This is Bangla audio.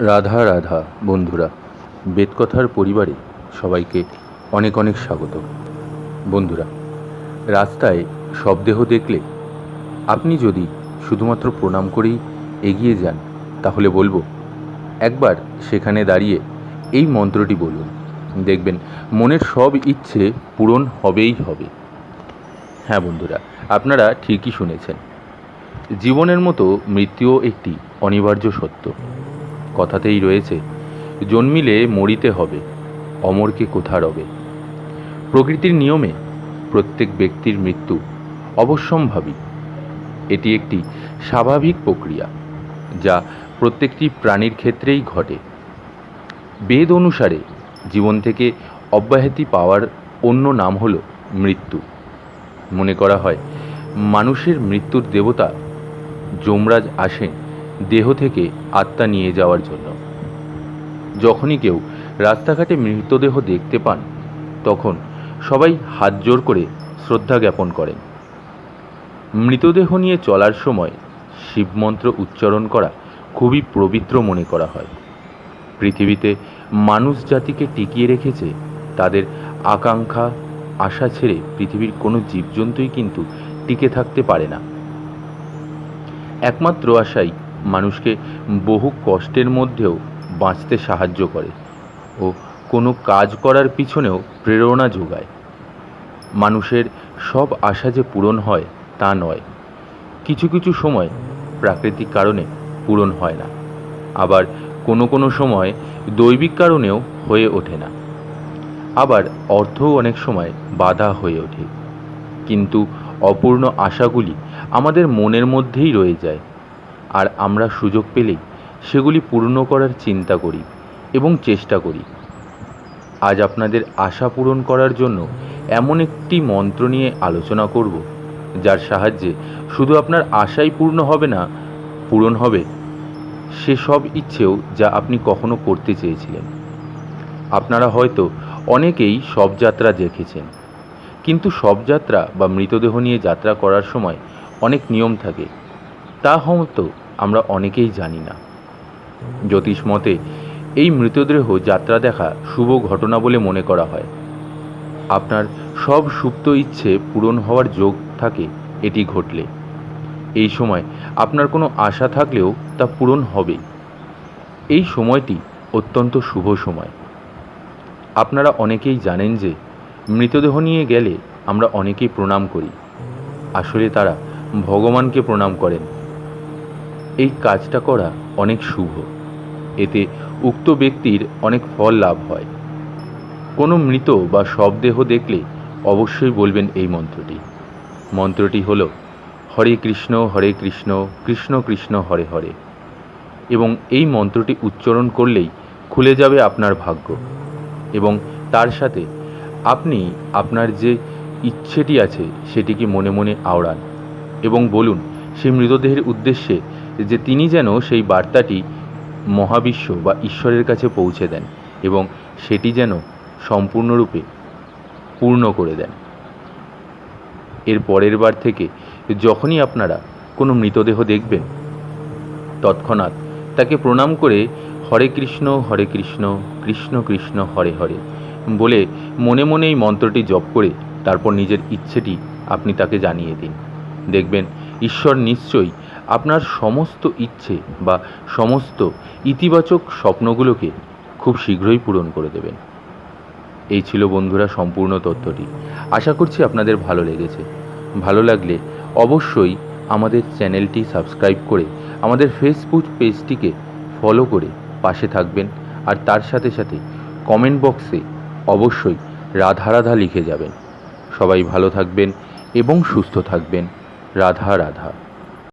রাধা রাধা, বন্ধুরা, বেদকথার পরিবারে সবাইকে অনেক অনেক স্বাগত। বন্ধুরা, রাস্তায় শবদেহ দেখলে আপনি যদি শুধুমাত্র প্রণাম করেই এগিয়ে যান, তাহলে বলব, একবার সেখানে দাঁড়িয়ে এই মন্ত্রটি বলুন। দেখবেন, মনের সব ইচ্ছে পূরণ হবেই হবে। হ্যাঁ বন্ধুরা, আপনারা ঠিকই শুনেছেন। জীবনের মতো মৃত্যুও একটি অনিবার্য সত্য। কথাতেই রয়েছে, জন্মিলে মরিতে হবে, অমরকে কোথা রবে? প্রকৃতির নিয়মে প্রত্যেক ব্যক্তির মৃত্যু অবশ্যম্ভাবী। এটি একটি স্বাভাবিক প্রক্রিয়া, যা প্রত্যেকটি প্রাণীর ক্ষেত্রেই ঘটে। বেদ অনুসারে জীবন থেকে অব্যাহতি পাওয়ার অন্য নাম হল মৃত্যু। মনে করা হয়, মানুষের মৃত্যুর দেবতা যমরাজ আসেন দেহ থেকে আত্মা নিয়ে যাওয়ার জন্য। যখনই কেউ রাস্তাঘাটে মৃতদেহ দেখতে পান, তখন সবাই হাত জোর করে শ্রদ্ধা জ্ঞাপন করেন। মৃতদেহ নিয়ে চলার সময় শিবমন্ত্র উচ্চারণ করা খুবই পবিত্র মনে করা হয়। পৃথিবীতে মানুষ জাতিকে টিকিয়ে রেখেছে, তাদের আকাঙ্ক্ষা, আশা ছেড়ে পৃথিবীর কোনো জীবজন্তুই কিন্তু টিকে থাকতে পারে না। একমাত্র আশাই মানুষকে বহু কষ্টের মধ্যেও বাঁচতে সাহায্য করে ও কোনো কাজ করার পিছনেও প্রেরণা যোগায়। মানুষের সব আশা যে পূরণ হয় তা নয়। কিছু কিছু সময় প্রাকৃতিক কারণে পূরণ হয় না। আবার কোনো কোনো সময় দৈবিক কারণেও হয়ে ওঠে না। আবার অর্থও অনেক সময় বাধা হয়ে ওঠে। কিন্তু অপূর্ণ আশাগুলি আমাদের মনের মধ্যেই রয়ে যায়। আর আমরা সুযোগ পেলেই সেগুলি পূর্ণ করার চিন্তা করি এবং চেষ্টা করি। আজ আপনাদের আশা পূরণ করার জন্য এমন একটি মন্ত্র নিয়ে আলোচনা করব, যার সাহায্যে শুধু আপনার আশাই পূর্ণ হবে না, পূরণ হবে সে সব ইচ্ছেও যা আপনি কখনো করতে চেয়েছিলেন। আপনারা হয়তো অনেকেই সব যাত্রা দেখেছেন, কিন্তু সব যাত্রা বা মৃতদেহ নিয়ে যাত্রা করার সময় অনেক নিয়ম থাকে। তা হয়তো আমরা অনেকেই জানি না। জ্যোতিষ মতে, এই মৃতদেহ যাত্রা দেখা শুভ ঘটনা বলে মনে করা হয়। আপনার সব সুপ্ত ইচ্ছে পূরণ হওয়ার যোগ থাকে, এটি ঘটলে। এই সময় আপনার কোনো আশা থাকলেও তা পূরণ হবেই। এই সময়টি অত্যন্ত শুভ সময়। আপনারা অনেকেই জানেন যে, মৃতদেহ নিয়ে গেলে আমরা অনেকেই প্রণাম করি। আসলে তারা ভগবানকে প্রণাম করেন। এই কাজটা করা অনেক শুভ। এতে উক্ত ব্যক্তির অনেক ফল লাভ হয়। কোনো মৃত বা শবদেহ দেখলে অবশ্যই বলবেন এই মন্ত্রটি। মন্ত্রটি হল, হরে কৃষ্ণ হরে কৃষ্ণ কৃষ্ণ কৃষ্ণ, হরে হরে। এবং এই মন্ত্রটি উচ্চারণ করলেই খুলে যাবে আপনার ভাগ্য। এবং তার সাথে আপনি আপনার যে ইচ্ছেটি আছে সেটিকে মনে মনে আওড়ান। এবং বলুন সেই মৃতদেহের উদ্দেশ্যে যে তিনি যেন সেই বার্তাটি মহাবিশ্ব বা ঈশ্বরের কাছে পৌঁছে দেন এবং সেটি যেন সম্পূর্ণরূপে পূর্ণ করে দেন। এর পরের বার থেকে যখনই আপনারা কোনো মৃতদেহ দেখবেন, তৎক্ষণাৎ তাকে প্রণাম করে হরে কৃষ্ণ হরে কৃষ্ণ কৃষ্ণ কৃষ্ণ, হরে হরে বলে মনে মনে এই মন্ত্রটি জপ করে তারপর নিজের ইচ্ছেটি আপনি তাকে জানিয়ে দিন। দেখবেন ঈশ্বর নিশ্চয়ই আপনার সমস্ত ইচ্ছে বা সমস্ত ইতিবাচক স্বপ্নগুলোকে খুব শীঘ্রই পূরণ করে দেবেন। এই ছিল বন্ধুরা সম্পূর্ণ তথ্যটি। আশা করছি আপনাদের ভালো লেগেছে। ভালো লাগলে অবশ্যই আমাদের চ্যানেলটি সাবস্ক্রাইব করে আমাদের ফেসবুক পেজটিকে ফলো করে পাশে থাকবেন আর তার সাথে সাথে কমেন্ট বক্সে অবশ্যই রাধা রাধা লিখে যাবেন। সবাই ভালো থাকবেন এবং সুস্থ থাকবেন। রাধা রাধা।